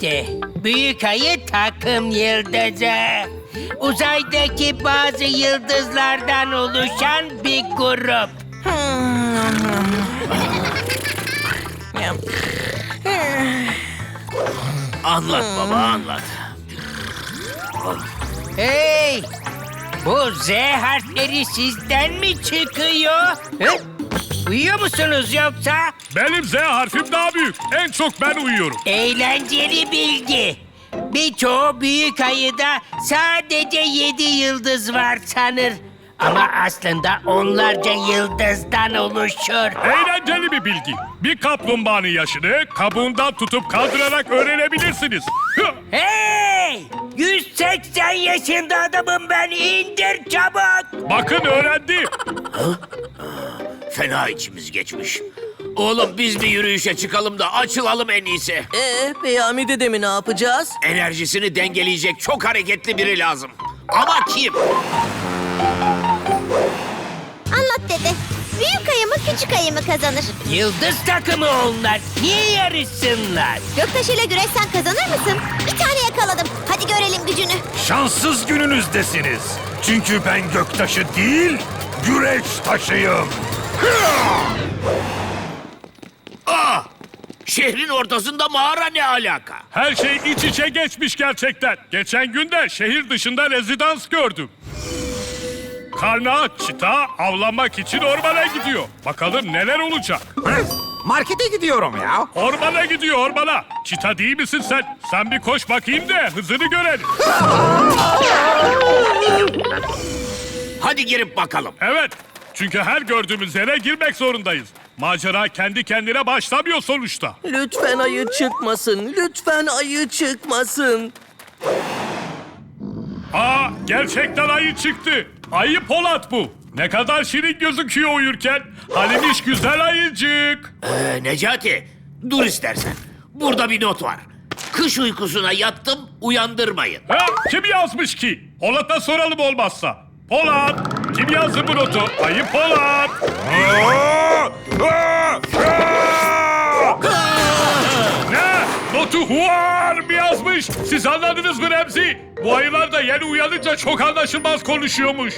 İşte büyük ayı takım yıldızı. Uzaydaki bazı yıldızlardan oluşan bir grup. Anlat baba anlat. Hey! Bu Z harfleri sizden mi çıkıyor? Hı? Uyuyor musunuz yoksa? Benim Z harfim daha büyük. En çok ben uyuyorum. Eğlenceli bilgi. Birçoğu büyük ayıda sadece yedi yıldız var sanır. Ama aslında onlarca yıldızdan oluşur. Eğlenceli bir bilgi. Bir kaplumbağanın yaşını kabuğundan tutup kaldırarak öğrenebilirsiniz. Hey! 180 yaşında adamım ben indir çabuk. Bakın öğrendi. Fena içimiz geçmiş. Oğlum biz bir yürüyüşe çıkalım da açılalım en iyisi. Ee, Peyami dedemi ne yapacağız? Enerjisini dengeleyecek çok hareketli biri lazım. Ama kim? Anlat dede. Büyük ayı mı küçük ayı mı kazanır? Yıldız takımı onlar. Niye yarışsınlar? Göktaşı ile güreşsen kazanır mısın? Bir tane yakaladım. Hadi görelim gücünü. Şanssız gününüzdesiniz. Çünkü ben göktaşı değil, güreş taşıyım. Aa! Şehrin ortasında mağara ne alaka? Her şey iç içe geçmiş gerçekten. Geçen gün de şehir dışında rezidans gördüm. Karnı aç çita avlanmak için ormana gidiyor. Bakalım neler olacak. Markete gidiyorum ya. Ormana gidiyor ormana. Çita değil misin sen? Sen bir koş bakayım da hızını görelim. Hadi girip bakalım. Evet. Çünkü her gördüğümüz yere girmek zorundayız. Macera kendi kendine başlamıyor sonuçta. Lütfen ayı çıkmasın. Lütfen ayı çıkmasın. Aa gerçekten ayı çıktı. Ayı Polat bu. Ne kadar şirin gözüküyor uyurken. Halimiş güzel ayıcık. Ee, Necati, dur istersen. Burada bir not var. Kış uykusuna yattım, uyandırmayın. Ha, kim yazmış ki? Polat'a soralım olmazsa. Polat, kim yazdı bu notu? Ayı Polat. Ne? Notu huar mı yazmış? Siz anladınız mı Remzi? Bu ayılar da yeni uyanınca çok anlaşılmaz konuşuyormuş.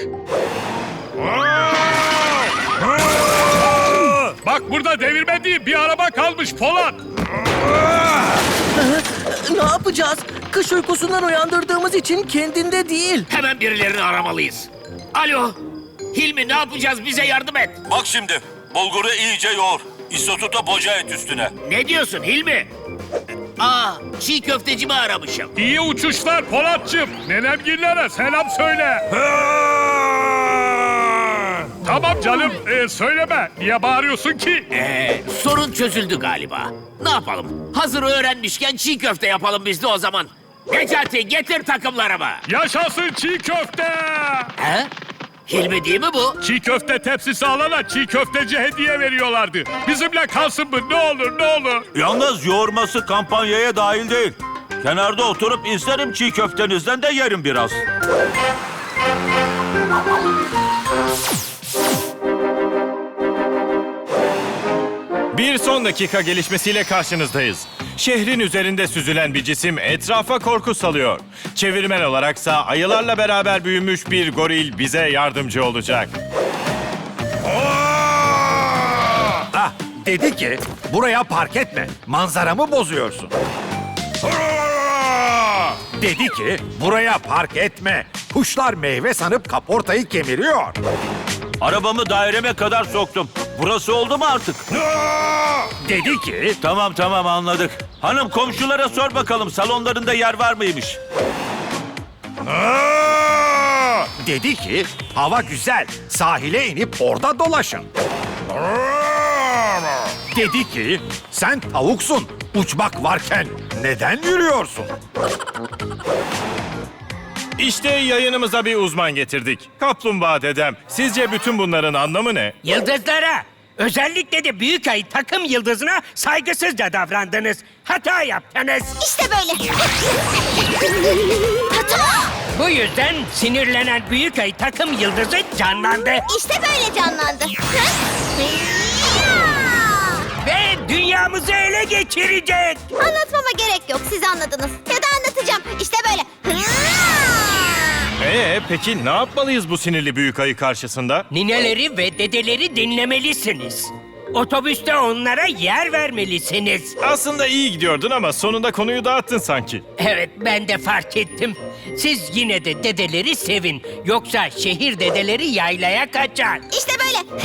Bak burada devirme değil bir araba kalmış Polat. Ne yapacağız? Kış uykusundan uyandırdığımız için kendinde değil. Hemen birilerini aramalıyız. Alo, Hilmi ne yapacağız? Bize yardım et. Bak şimdi. Bulguru iyice yoğur. Isotuta boca et üstüne. Ne diyorsun Hilmi? Aa, çiğ köftecimi aramışım. İyi uçuşlar Polatçım. Nenemgillere selam söyle. Tamam canım ee, söyleme. Niye bağırıyorsun ki? Ee, sorun çözüldü galiba. Ne yapalım? Hazır öğrenmişken çiğ köfte yapalım biz de o zaman. Necati getir takımlarımı. Yaşasın çiğ köfte. He? Hilmi değil mi bu? Çiğ köfte tepsisi alana çiğ köfteci hediye veriyorlardı. Bizimle kalsın mı? Ne olur ne olur. Yalnız yoğurması kampanyaya dahil değil. Kenarda oturup isterim çiğ köftenizden de yerim biraz. Bir son dakika gelişmesiyle karşınızdayız. Şehrin üzerinde süzülen bir cisim etrafa korku salıyor. Çevirmen olaraksa ayılarla beraber büyümüş bir goril bize yardımcı olacak. Ah, dedi ki buraya park etme. Manzaramı bozuyorsun. Dedi ki buraya park etme. Kuşlar meyve sanıp kaportayı kemiriyor. Arabamı daireme kadar soktum. Burası oldu mu artık? Dedi ki Tamam tamam anladık. Hanım komşulara sor bakalım salonlarında yer var mıymış? dedi ki hava güzel. Sahile inip orada dolaşın. Dedi ki sen tavuksun. Uçmak varken neden yürüyorsun? İşte yayınımıza bir uzman getirdik. Kaplumbağa dedem. Sizce bütün bunların anlamı ne? Yıldızlara, özellikle de büyük ayı takım yıldızına saygısızca davrandınız. Hata yaptınız. İşte böyle. Hata! Bu yüzden sinirlenen büyük ayı takım yıldızı canlandı. İşte böyle canlandı. Ve dünyamızı ele geçirecek. Anlatmama gerek yok. Siz anladınız. Ya da anlatacağım. İşte böyle. Peki ne yapmalıyız bu sinirli büyük ayı karşısında? Nineleri ve dedeleri dinlemelisiniz. Otobüste onlara yer vermelisiniz. Aslında iyi gidiyordun ama sonunda konuyu dağıttın sanki. Evet ben de fark ettim. Siz yine de dedeleri sevin. Yoksa şehir dedeleri yaylaya kaçar. İşte böyle.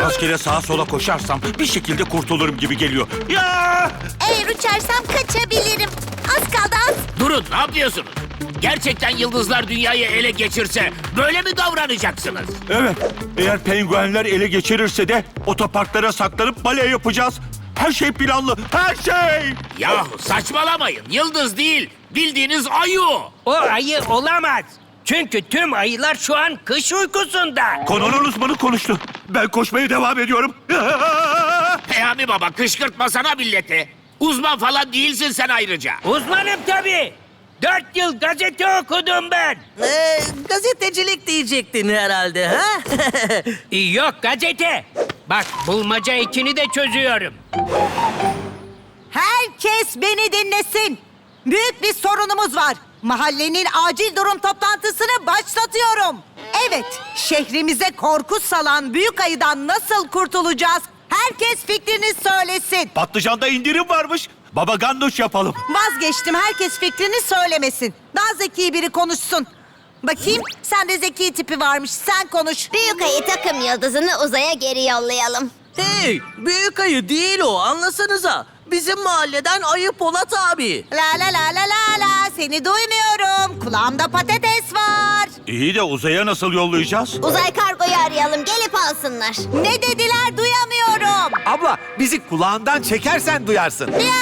Rastgele sağa sola koşarsam bir şekilde kurtulurum gibi geliyor. Ya! Eğer uçarsam kaçabilirim. Az kaldı az. Durun ne yapıyorsunuz? Gerçekten yıldızlar dünyayı ele geçirse böyle mi davranacaksınız? Evet, eğer penguenler ele geçirirse de otoparklara saklanıp bale yapacağız. Her şey planlı, her şey! Yahu saçmalamayın. Yıldız değil. Bildiğiniz ayu. O ayı olamaz. Çünkü tüm ayılar şu an kış uykusunda. Konunun uzmanı konuştu. Ben koşmaya devam ediyorum. Peyami baba kışkırtmasana milleti. Uzman falan değilsin sen ayrıca. Uzmanım tabii. Dört yıl gazete okudum ben. Ee, gazetecilik diyecektin herhalde ha? Yok gazete. Bak bulmaca ikini de çözüyorum. Herkes beni dinlesin. Büyük bir sorunumuz var. Mahallenin acil durum toplantısını başlatıyorum. Evet, şehrimize korku salan büyük ayıdan nasıl kurtulacağız? Herkes fikrini söylesin. Patlıcanda indirim varmış. Baba ganduş yapalım. Vazgeçtim, herkes fikrini söylemesin. Daha zeki biri konuşsun. Bakayım, sende zeki tipi varmış. Sen konuş. Büyük ayı takım yıldızını uzaya geri yollayalım. hey, büyük ayı değil o anlasanıza. Bizim mahalleden Ayı Polat abi. La la la la la la, seni duymuyorum. Kulağımda patates var. İyi de uzaya nasıl yollayacağız? Uzay kargoyu arayalım. Gelip alsınlar. Ne dediler duyamıyorum. Abla bizi kulağından çekersen duyarsın. Ya!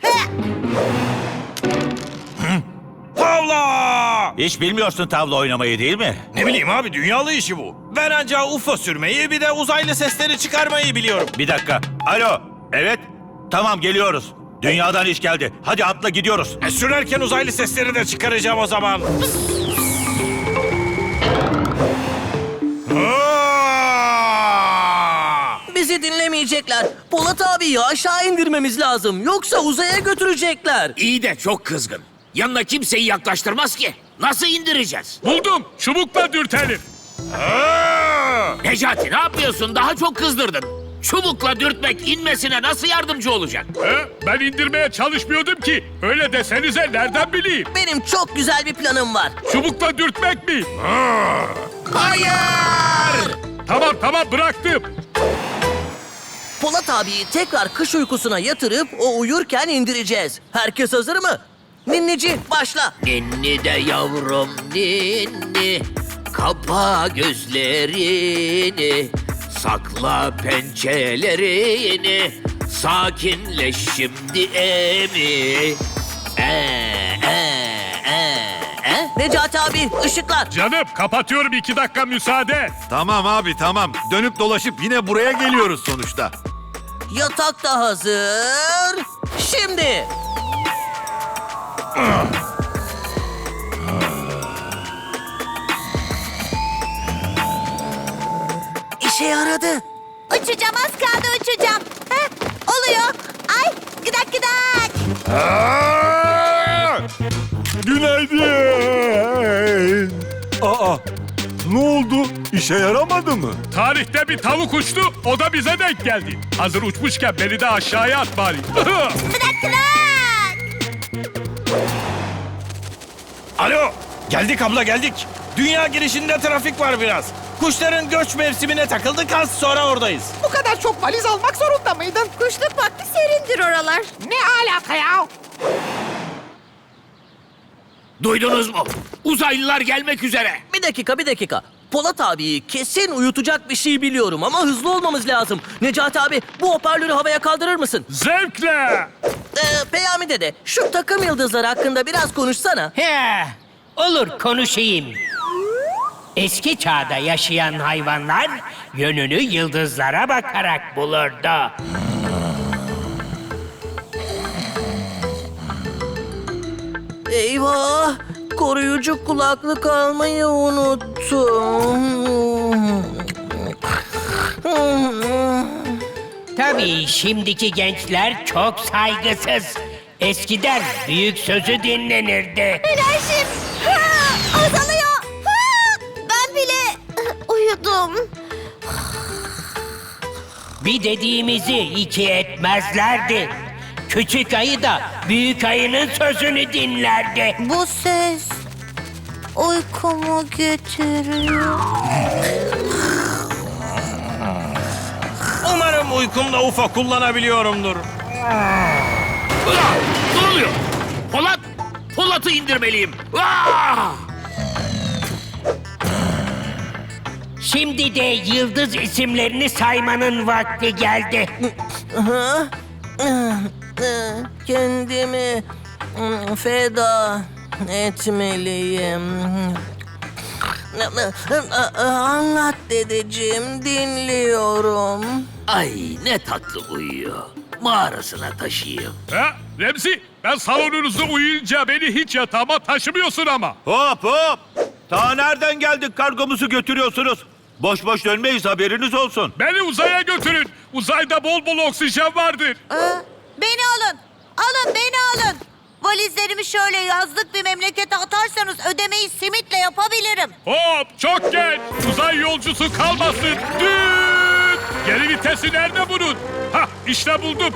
Heh. Tavla! Hiç bilmiyorsun tavla oynamayı değil mi? Ne bileyim abi dünyalı işi bu. Ben ancak UFO sürmeyi bir de uzaylı sesleri çıkarmayı biliyorum. Bir dakika. Alo. Evet. Tamam geliyoruz. Dünyadan iş geldi. Hadi atla gidiyoruz. E, sürerken uzaylı sesleri de çıkaracağım o zaman. Bizi dinlemeyecekler. Polat abiyi aşağı indirmemiz lazım. Yoksa uzaya götürecekler. İyi de çok kızgın. Yanına kimseyi yaklaştırmaz ki. Nasıl indireceğiz? Buldum. Çubukla dürtelim. Necati ne yapıyorsun? Daha çok kızdırdın. Çubukla dürtmek inmesine nasıl yardımcı olacak? He? Ben indirmeye çalışmıyordum ki. Öyle desenize nereden bileyim? Benim çok güzel bir planım var. Çubukla dürtmek mi? Hayır! Tamam tamam bıraktım. Polat abiyi tekrar kış uykusuna yatırıp o uyurken indireceğiz. Herkes hazır mı? Ninnici başla. Ninni de yavrum ninni Kapa gözlerini Sakla pençelerini Sakinleş şimdi emi Ee, ee, ee, ee. Necati abi ışıklar. Canım kapatıyorum iki dakika müsaade. Tamam abi tamam. Dönüp dolaşıp yine buraya geliyoruz sonuçta. Yatak da hazır. Şimdi. İşe yaradı. Uçacağım az kaldı uçacağım. Heh, oluyor. Ay gıdak gıdak. Günaydın. Aa ne oldu? İşe yaramadı mı? Tarihte bir tavuk uçtu, o da bize denk geldi. Hazır uçmuşken beni de aşağıya at bari. Gıdak gıdak. Alo, geldik abla geldik. Dünya girişinde trafik var biraz. Kuşların göç mevsimine takıldık az sonra oradayız. Bu kadar çok valiz almak zorunda mıydın? Kuşluk vakti serindir oralar. Ne alaka ya? Duydunuz mu? Uzaylılar gelmek üzere Bir dakika bir dakika. Polat abiyi kesin uyutacak bir şey biliyorum ama hızlı olmamız lazım. Necati abi bu hoparlörü havaya kaldırır mısın? Zevkle. Ee, Peyami dede şu takım yıldızları hakkında biraz konuşsana. He, olur konuşayım. Eski çağda yaşayan hayvanlar yönünü yıldızlara bakarak bulurdu. Eyvah! koruyucu kulaklık almayı unuttum. Tabii şimdiki gençler çok saygısız. Eskiden büyük sözü dinlenirdi. Enerjim Bir dediğimizi iki etmezlerdi. Küçük ayı da büyük ayının sözünü dinlerdi. Bu ses uykumu getiriyor. Umarım uykumda UFO kullanabiliyorumdur. Ne oluyor? Polat! Polat'ı indirmeliyim. Ah! Şimdi de yıldız isimlerini saymanın vakti geldi. Kendimi feda etmeliyim. Anlat dedeciğim, dinliyorum. Ay ne tatlı uyuyor. Mağarasına taşıyayım. Ha? Remzi, ben salonunuzda uyuyunca beni hiç yatağıma taşımıyorsun ama. Hop hop. Ta nereden geldik kargomuzu götürüyorsunuz? Boş boş dönmeyiz haberiniz olsun. Beni uzaya götürün. Uzayda bol bol oksijen vardır. Beni alın. Alın beni alın. Valizlerimi şöyle yazlık bir memlekete atarsanız ödemeyi simitle yapabilirim. Hop, çok geç. Uzay yolcusu kalmasın. Düt! Geri vitesi nerede bunun? Hah, işte buldum.